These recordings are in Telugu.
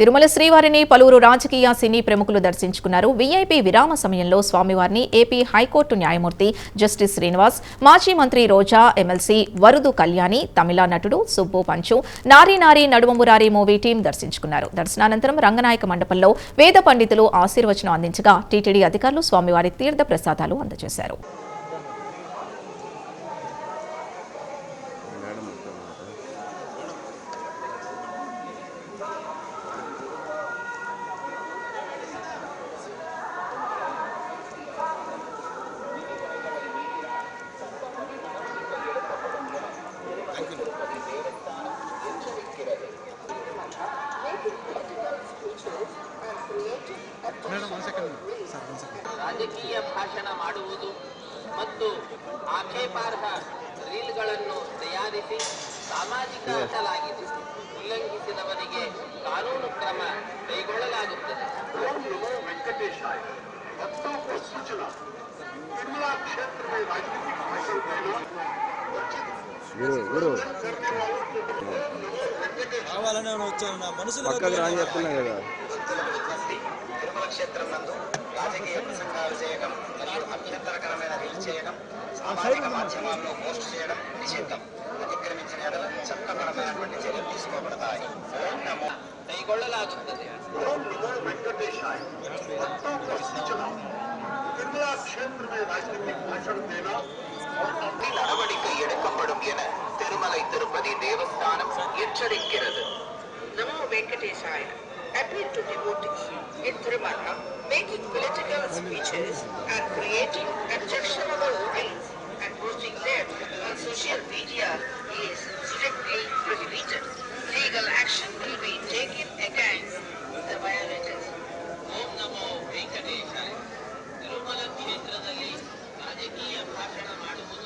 తిరుమల శ్రీవారిని పలువురు రాజకీయ సినీ ప్రముఖులు దర్శించుకున్నారు. వీఐపీ విరామ సమయంలో స్వామివారిని ఏపీ హైకోర్టు న్యాయమూర్తి జస్టిస్ శ్రీనివాస్ మాజీ మంత్రి రోజా ఎమ్మెల్సీ వరుదు కళ్యాణి తమిళ నటుడు సుబ్బు పంచు నారీ నారీ నడుమమురారి మూవీ టీం దర్శించుకున్నారు. దర్శనానంతరం రంగనాయక మండపంలో వేద పండితులు ఆశీర్వచనం అందించగా టీటీడీ అధికారులు స్వామివారి తీర్థ ప్రసాదాలు అందజేశారు. ಆಕ್ಷೇಪಾರ್ಹ ರೀಲ್ಗಳನ್ನು ತಯಾರಿಸಿ ಸಾಮಾಜಿಕ ಅಡ್ಡಲಾಗಿದೆ ಉಲ್ಲಂಘಿಸಿದವರಿಗೆ ಕಾನೂನು ಕ್ರಮ ಕೈಗೊಳ್ಳಲಾಗುತ್ತದೆ. ವೆಂಕಟೇಶ್ ಮತ್ತು ಸೂಚನಾ రాజకీయ ప్రసంగాలు చేయడం మరియు అభ్యంతరకరమైన రీల్ చేయడం సామాజిక మాధ్యమాల్లో పోస్ట్ చేయడం నిషిద్ధం అతిక్రమించిన ఎడలను చట్టపరమైనటువంటి చర్యలు తీసుకోబడతాయి కైగొಳ್ಳలాగుతుంది நடவடிக்கை எடுக்கப்படும் என திருமலை திருப்பதி தேவஸ்தானம் எச்சரிக்கிறது நமோ வெங்கடேசாய appeal to devotees in Tirumala making political speeches and creating objectionable reels and posting them on social media is strictly prohibited. Legal action will be taken against the violators. ಓಂ ನಮೋ ವೆಂಕಟೇಶಾಯ ತಿರುಮಲ ಕ್ಷೇತ್ರದಲ್ಲಿ ರಾಜಕೀಯ ಭಾಷಣ ಮಾಡುವುದು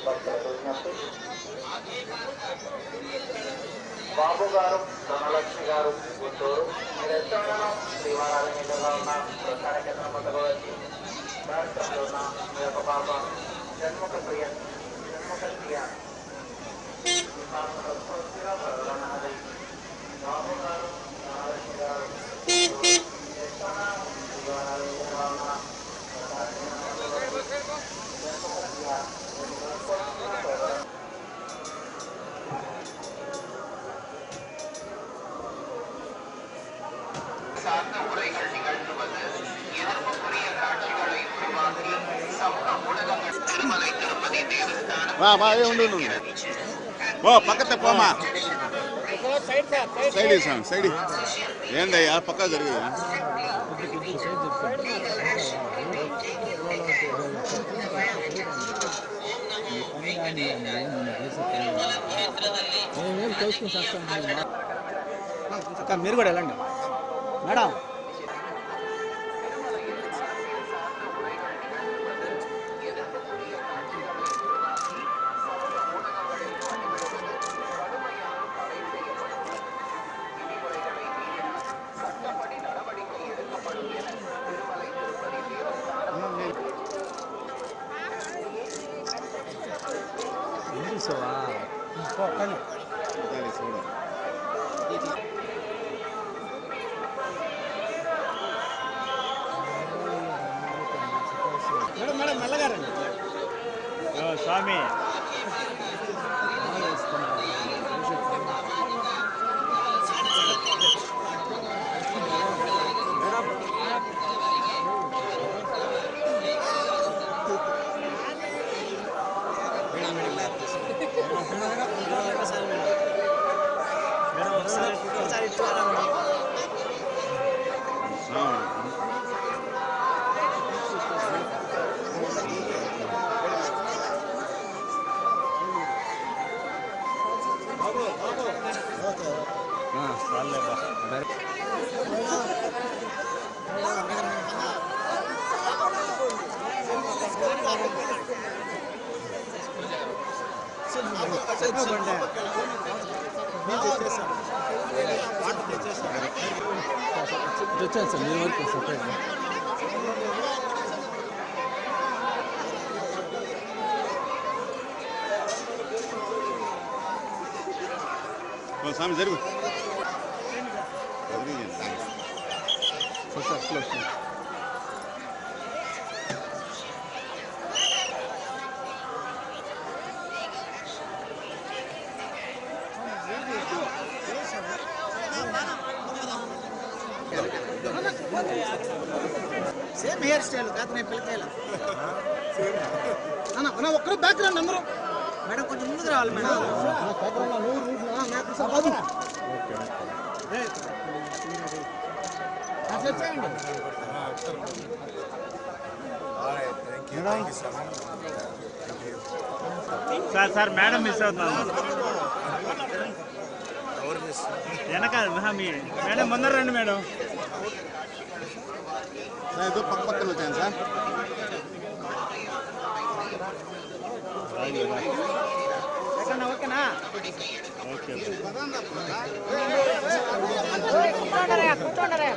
బాబు గారు ధనలక్ష్మి గారు గుంటూరు. మీరు ఎక్కడ శ్రీవారాధన ఎదురుగా ఉన్న ప్రసార కేంద్రం వద్దకు వచ్చి రాష్ట్రంలో ఉన్న మీ యొక్క పాప జన్మక ప్రియ జన్మక ప్రియ బాబు గారు ధనలక్ష్మి గారు தேவஸ்தானம் వా వా ఏ ఉండు ఉండు, ఉండు. ఓ పక్కతే పోమా సైడ్ ఇస్తాను సైడ్ ఏందయ్యా పక్క జరిగేది అక్క మీరు కూడా వెళ్ళండి మేడం மேடம் மேடம் நல்ல காரன் சாமி. సరిపోకండి సార్ మీ వరకు స్వామి జరుగు సేమ్ హెయిర్ స్టైల్ కాదు నేను పిల్లకాయల అన్న ఒక్కరు బ్యాక్ రండి అందరూ మేడం కొంచెం ముందుకు రావాలి madam sir sir madam miss అవుతున్నాను వెనకాల మహా మీ మేడం ముందర రండి మేడం. సార్ ఏదో పక్క పక్కన వచ్చాను సార్. ಸಣ್ಣ ಓಕೆನಾ ಓಕೆ ಕೂತ್ಕೊಂಡರೆ. ಕೂತ್ಕೊಂಡರೆ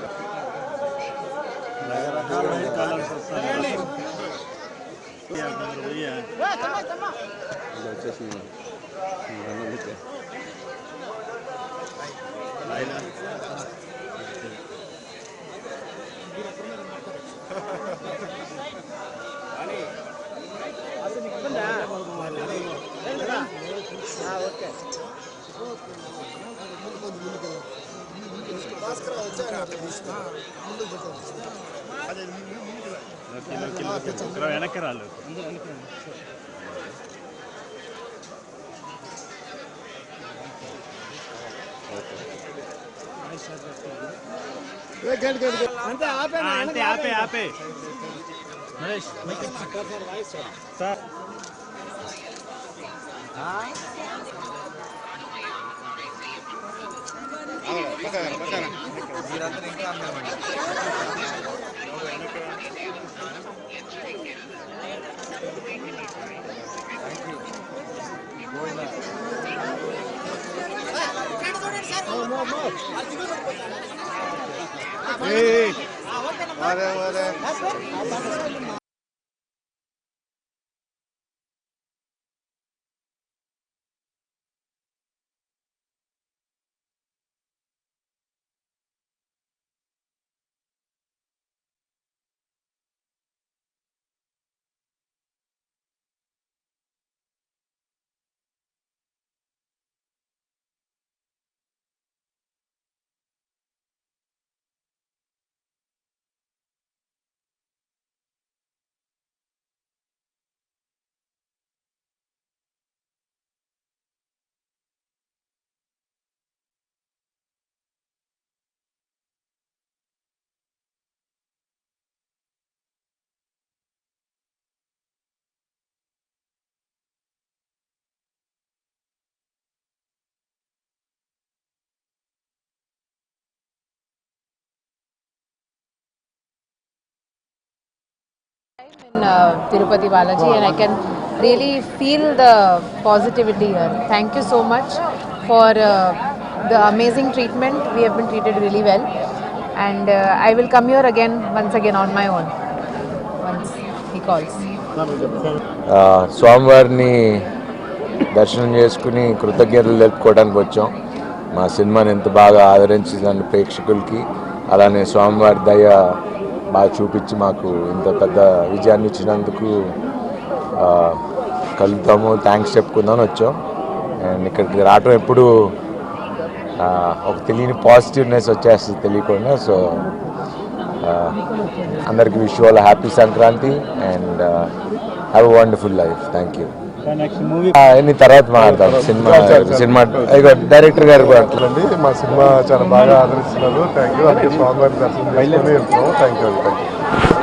వెనక్కి రాలేదు అంతే ఆపే ఆ, అంతే ఆపే ఆపే సార్ పక్కన పక్కన అరే అరే time in Tirupati Balaji and I can really feel the positivity here thank you so much for the amazing treatment we have been treated really well and I will come here again once again on my own once he calls స్వామివారిని దర్శనం చేసుకుని కృతజ్ఞతలు తెలుపుకోవడానికి వచ్చాం. మా సినిమాని ఎంత బాగా ఆదరించిందండి ప్రేక్షకులకి. అలానే స్వామివారి దయ బాగా చూపించి మాకు ఇంత పెద్ద విజయాన్ని ఇచ్చినందుకు కలుద్దాము థ్యాంక్స్ చెప్పుకుందామని వచ్చాం. అండ్ ఇక్కడికి రావడం ఎప్పుడు ఒక తెలియని పాజిటివ్నెస్ వచ్చేస్తుంది తెలియకుండా. సో అందరికీ wish all happy Sankranti and have wonderful life thank you ఎన్ని తర్వాత మాట్లాడతాం. సినిమా సినిమా డైరెక్టర్ గారు కూడా అండి మా సినిమా చాలా బాగా ఆదరిస్తున్నారు. థ్యాంక్ యూ అలాగే స్వామివారి దర్శనం థ్యాంక్ యూ థ్యాంక్ యూ